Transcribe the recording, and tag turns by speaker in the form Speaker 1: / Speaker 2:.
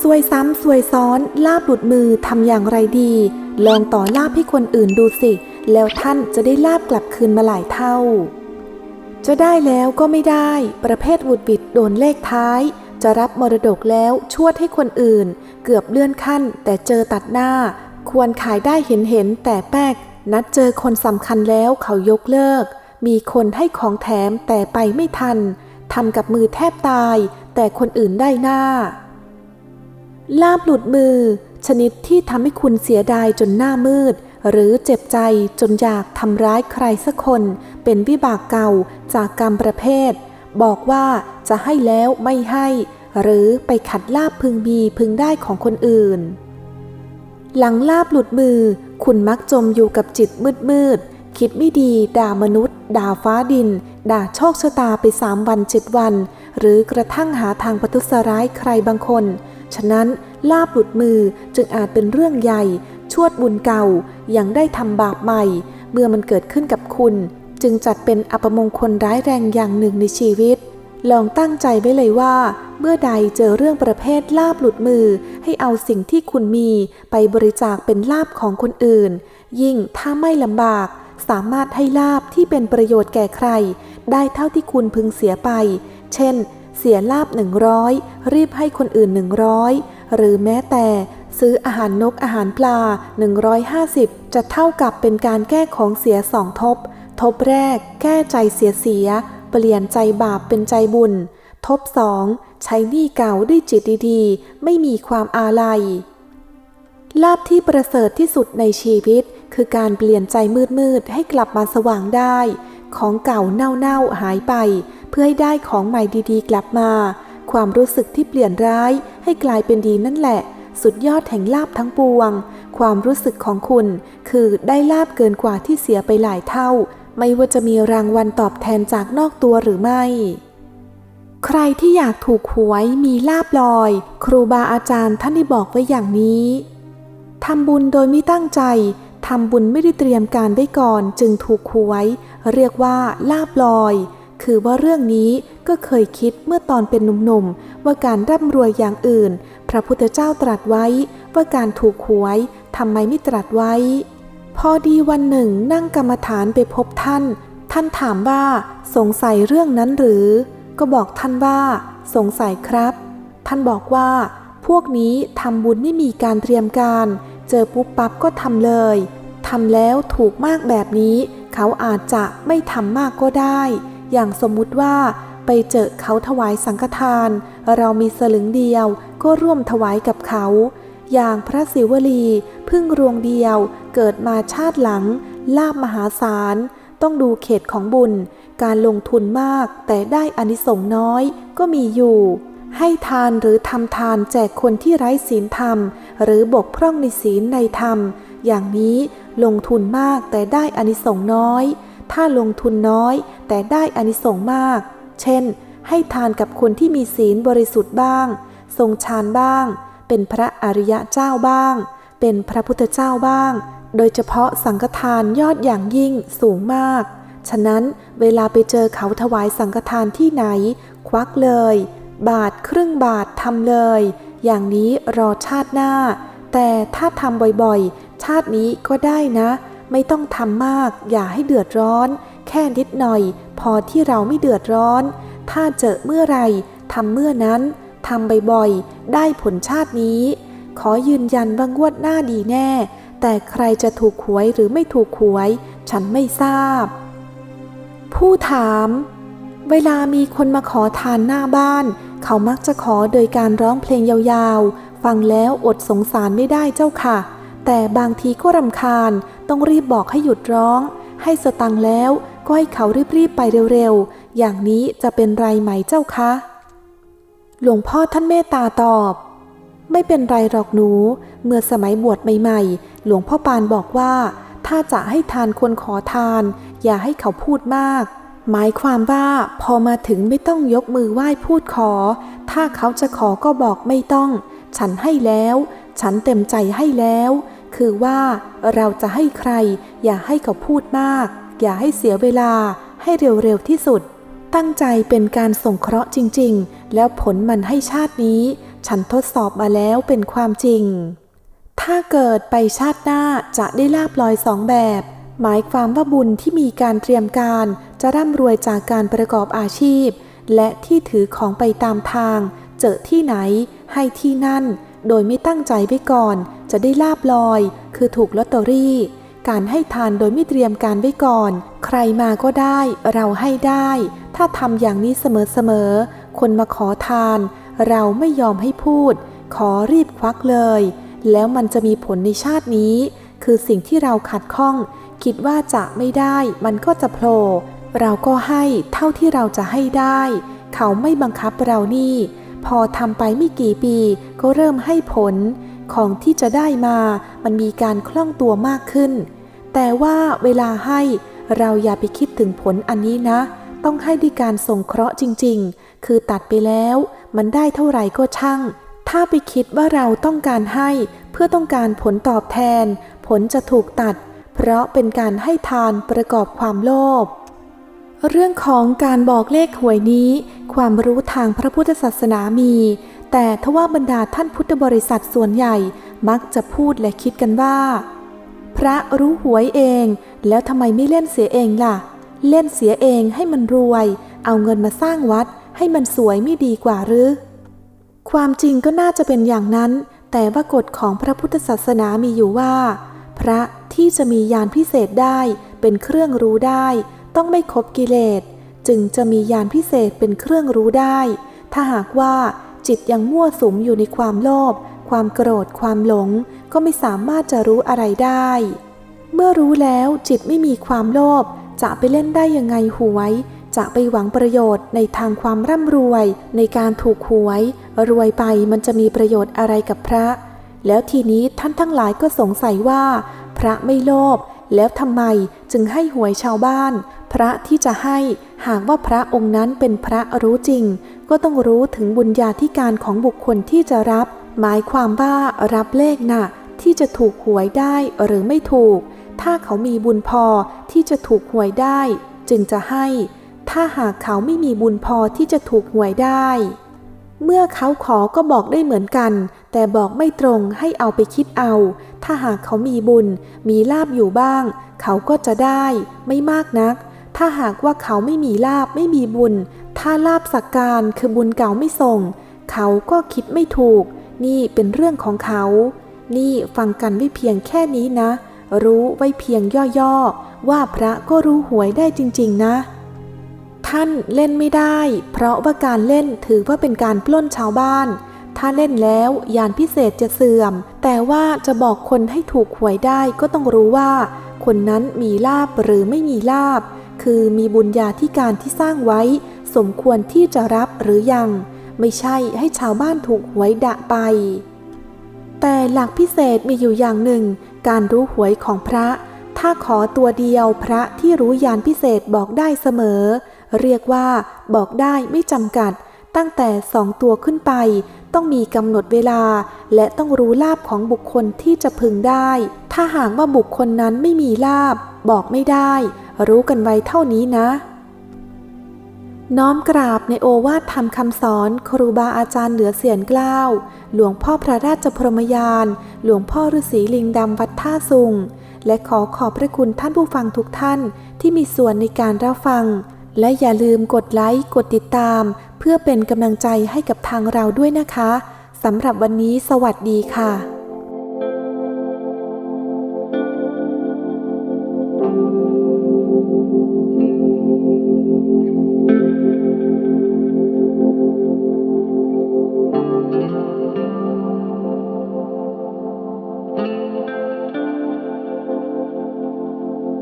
Speaker 1: ซวยซ้ำซวยซ้อน ลาบหลุดมือทำอย่างไรดี ลองต่อลาบให้คนอื่นดูสิ แล้วท่านจะได้ลาบกลับคืนมาหลายเท่า จะได้แล้วก็ไม่ได้ ประเภทวุดบิดโดนเลขท้าย จะรับมรดกแล้วชวดให้คนอื่น เกือบเลื่อนขั้น แต่เจอตัดหน้า ควรขายได้เห็นเห็นแต่แป๊ก นัดเจอคนสำคัญแล้วเขายกเลิก มีคนให้ของแถมแต่ไปไม่ทันทำกับมือแทบตาย แต่คนอื่นได้หน้า ลาบหลุดมือ ชนิดที่ทำให้คุณเสียดายจนหน้ามืด หรือเจ็บใจจนอยากทำร้ายใครสักคน เป็นวิบากเก่าจากกรรมประเภท บอกว่าจะให้แล้วไม่ให้ หรือไปขัดลาบพึงมีพึงได้ของคนอื่น หลังลาบหลุดมือ คุณมักจมอยู่กับจิตมืดมืดๆคิดไม่ดีด่ามนุษย์ ด่าฟ้าดิน ด่าโชคชะตาไปสามวันเจ็ดวัน หรือกระทั่งหาทางประทุษร้ายใครบางคน ฉะนั้นลาบหลุดมือจึงอาจเป็นเรื่องใหญ่ ชวดบุญเก่ายังได้ทำบาปใหม่ เมื่อมันเกิดขึ้นกับคุณ จึงจัดเป็นอัปมงคลร้ายแรงอย่างหนึ่งในชีวิต ลองตั้งใจไว้เลยว่า เมื่อใดเจอเรื่องประเภทลาบหลุดมือ ให้เอาสิ่งที่คุณมีไปบริจาคเป็นลาบของคนอื่น ยิ่งถ้าไม่ลำบาก สามารถให้ลาบที่เป็นประโยชน์แก่ใคร ได้เท่าที่คุณพึงเสียไป เช่น เสียลาบหนึ่งร้อยรีบให้คนอื่นหนึ่งร้อยหรือแม้แต่ซื้ออาหารนกอาหารปลา 150 จะเท่ากับเป็นการแก้ของเสียสองทบ ทบแรก แก้ใจเสียเสีย เปลี่ยนใจบาปเป็นใจบุญ ทบสองใช้หนี้เก่าด้วยจิตดีๆ ไม่มีความอาลัย ลาบที่ประเสริฐที่สุดในชีวิต คือการเปลี่ยนใจมืดๆ ให้กลับมาสว่างได้ ของเก่าเน่าๆหายไป เพื่อให้ได้ของใหม่ดีๆ กลับมา ความรู้สึกที่เปลี่ยนร้ายให้กลายเป็นดีนั่นแหละ สุดยอดแห่งลาบทั้งปวง ความรู้สึกของคุณ คือได้ลาบเกินกว่าที่เสียไปหลายเท่า ไม่ว่าจะมีรางวัลตอบแทนจากนอกตัวหรือไม่ ใครที่อยากถูกหวยมีลาบลอย ครูบาอาจารย์ท่านได้บอกไว้อย่างนี้ทำบุญโดยไม่ตั้งใจทำบุญไม่ได้เตรียมการไว้ก่อนจึงถูกหวย เรียกว่าลาบลอย คือว่าเรื่องนี้ก็เคยคิดเมื่อตอนเป็นหนุ่มๆ ว่าการร่ำรวยอย่างอื่น พระพุทธเจ้าตรัสไว้ ว่าการถูกหวยทำไมไม่ตรัสไว้ พอดีวันหนึ่งนั่งกรรมฐานไปพบท่าน ท่านถามว่าสงสัยเรื่องนั้นหรือ ก็บอกท่านว่า สงสัยครับ ท่านบอกว่า พวกนี้ทำบุญไม่มีการเตรียมการ เจอปุ๊บปั๊บก็ทำเลยทำแล้วถูกมากแบบนี้ เขาอาจจะไม่ทำมากก็ได้ อย่างสมมุติว่าไปเจอเขาถวายสังฆทาน เรามีสลึงเดียวก็ร่วมถวายกับเขา อย่างพระศิวลีพึ่งรวงเดียวเกิดมาชาติหลัง ลาบมหาศาล ต้องดูเขตของบุญ การลงทุนมากแต่ได้อนิสงส์น้อยก็มีอยู่ ให้ทานหรือทำทานแจกคนที่ไร้ศีลธรรม หรือบกพร่องในศีลในธรรม อย่างนี้ลงทุนมากแต่ได้อนิสงส์น้อย ถ้าลงทุนน้อยแต่ได้อานิสงส์มาก เช่น ให้ทานกับคนที่มีศีลบริสุทธิ์บ้าง ทรงฌานบ้าง เป็นพระอริยะเจ้าบ้าง เป็นพระพุทธเจ้าบ้าง โดยเฉพาะสังฆทานยอดอย่างยิ่งสูงมาก ฉะนั้นเวลาไปเจอเขาถวายสังฆทานที่ไหน ควักเลย บาทครึ่งบาททำเลย อย่างนี้รอชาติหน้า แต่ถ้าทำบ่อยๆ ชาตินี้ก็ได้นะ ไม่ต้องทำมาก อย่าให้เดือดร้อน แค่นิดหน่อย พอที่เราไม่เดือดร้อน ถ้าเจอเมื่อไรทำเมื่อนั้นทำบ่อยๆ ได้ผลชาตินี้ ขอยืนยันว่างวดหน้าดีแน่ แต่ใครจะถูกหวยหรือไม่ถูกหวย ฉันไม่ทราบ ผู้ถาม เวลามีคนมาขอทานหน้าบ้าน เขามักจะขอโดยการร้องเพลงยาวๆ ฟังแล้วอดสงสารไม่ได้เจ้าค่ะ แต่บางทีก็รำคาญต้องรีบบอกให้หยุดร้อง ให้สตังค์แล้วก็ให้เขารีบๆไปเร็วๆ อย่างนี้จะเป็นไรไหมเจ้าคะ หลวงพ่อท่านเมตตาตอบ ไม่เป็นไรหรอกหนู เมื่อสมัยบวชใหม่ๆ หลวงพ่อปานบอกว่า ถ้าจะให้ทานควรขอทาน อย่าให้เขาพูดมาก หมายความว่าพอมาถึงไม่ต้องยกมือไหว้พูดขอ ถ้าเขาจะขอก็บอกไม่ต้อง ฉันให้แล้ว ฉันเต็มใจให้แล้ว คือว่าเราจะให้ใคร อย่าให้เขาพูดมาก อย่าให้เสียเวลา ให้เร็วๆที่สุด ตั้งใจเป็นการส่งเคราะห์จริง ๆ แล้วผลมันให้ชาตินี้ ฉันทดสอบมาแล้วเป็นความจริง ถ้าเกิดไปชาติหน้าจะได้ลาบลอยสองแบบ หมายความว่าบุญที่มีการเตรียมการ จะร่ำรวยจากการประกอบอาชีพ และที่ถือของไปตามทาง เจอที่ไหน ให้ที่นั่น โดยไม่ตั้งใจไว้ก่อน จะได้ลาบลอย คือถูกลอตเตอรี่ การให้ทานโดยไม่เตรียมการไว้ก่อน ใครมาก็ได้ เราให้ได้ ถ้าทำอย่างนี้เสมอๆ คนมาขอทาน เราไม่ยอมให้พูด ขอรีบควักเลย แล้วมันจะมีผลในชาตินี้ คือสิ่งที่เราขัดข้อง คิดว่าจะไม่ได้ มันก็จะโผล่เราก็ให้เท่าที่เราจะให้ได้ เขาไม่บังคับเรานี่ พอทำไปไม่กี่ปีก็เริ่มให้ผล ของที่จะได้มามันมีการคล่องตัวมากขึ้น แต่ว่าเวลาให้เราอย่าไปคิดถึงผลอันนี้นะ ต้องให้ด้วยการส่งเคราะห์จริง ๆ คือตัดไปแล้ว มันได้เท่าไหร่ก็ช่าง ถ้าไปคิดว่าเราต้องการให้เพื่อต้องการผลตอบแทน ผลจะถูกตัด เพราะเป็นการให้ทานประกอบความโลภ เรื่องของการบอกเลขหวยนี้ ความรู้ทางพระพุทธศาสนามี แต่ทว่าบรรดาท่านพุทธบริษัทส่วนใหญ่มักจะพูดและคิดกันว่า พระรู้หวยเอง แล้วทำไมไม่เล่นเสียเองล่ะ เล่นเสียเองให้มันรวย เอาเงินมาสร้างวัด ให้มันสวยไม่ดีกว่าหรือ ความจริงก็น่าจะเป็นอย่างนั้น แต่ว่ากฎของพระพุทธศาสนามีอยู่ว่า พระที่จะมียานพิเศษได้เป็นเครื่องรู้ได้ ต้องไม่คบกิเลส จึงจะมียานพิเศษเป็นเครื่องรู้ได้ ถ้าหากว่าจิตยังมั่วสุมอยู่ในความโลภความโกรธความหลง ก็ไม่สามารถจะรู้อะไรได้ เมื่อรู้แล้วจิตไม่มีความโลภจะไปเล่นได้ยังไงหวย จะไปหวังประโยชน์ในทางความร่ำรวย ในการถูกหวย รวยไปมันจะมีประโยชน์อะไรกับพระ แล้วทีนี้ท่านทั้งหลายก็สงสัยว่า พระไม่โลภแล้วทำไมจึงให้หวยชาวบ้าน พระที่จะให้หากว่าพระองค์นั้นเป็นพระรู้จริง ก็ต้องรู้ถึงบุญญาธิการของบุคคลที่จะรับ หมายความว่ารับเลขน่ะที่จะถูกหวยได้หรือไม่ถูก ถ้าเขามีบุญพอที่จะถูกหวยได้ จึงจะให้ ถ้าหากเขาไม่มีบุญพอที่จะถูกหวยได้ เมื่อเขาขอก็บอกได้เหมือนกัน แต่บอกไม่ตรงให้เอาไปคิดเอา ถ้าหากเขามีบุญ มีลาบอยู่บ้าง เขาก็จะได้ ไม่มากนัก ถ้าหากว่าเขาไม่มีลาบไม่มีบุญ ถ้าลาบสักการคือบุญเก่าไม่ส่ง เขาก็คิดไม่ถูก นี่เป็นเรื่องของเขา นี่ฟังกันไม่เพียงแค่นี้นะ รู้ไว้เพียงย่อๆ ว่าพระก็รู้หวยได้จริง ๆ นะ ท่านเล่นไม่ได้ เพราะว่าการเล่นถือว่าเป็นการปล้นชาวบ้าน ถ้าเล่นแล้วยานพิเศษจะเสื่อม แต่ว่าจะบอกคนให้ถูกหวยได้ก็ต้องรู้ว่า คนนั้นมีลาบหรือไม่มีลาบ คือมีบุญญาธิการที่สร้างไว้ สมควรที่จะรับหรือยัง ไม่ใช่ให้ชาวบ้านถูกหวยดะไป แต่หลักพิเศษมีอยู่อย่างหนึ่ง การรู้หวยของพระ ถ้าขอตัวเดียวพระที่รู้ยานพิเศษบอกได้เสมอ เรียกว่าบอกได้ไม่จำกัด ตั้งแต่สองตัวขึ้นไป ต้องมีกำหนดเวลา และต้องรู้ลาบของบุคคลที่จะพึงได้ ถ้าหากว่าบุคคลนั้นไม่มีลาบ บอกไม่ได้ รู้กันไว้เท่านี้นะ น้อมกราบในโอวาทธรรมคำสอนครูบาอาจารย์เหลือเสียนกล้าว หลวงพ่อพระราชพรมยาน หลวงพ่อฤาษีลิงดำวัดท่าสุง และขอขอบพระคุณท่านผู้ฟังทุกท่านที่มีส่วนในการรับฟัง และอย่าลืมกดไลค์ กดติดตาม เพื่อเป็นกำลังใจให้กับทางเราด้วยนะคะสำหรับวันนี้สวัสดีค่ะ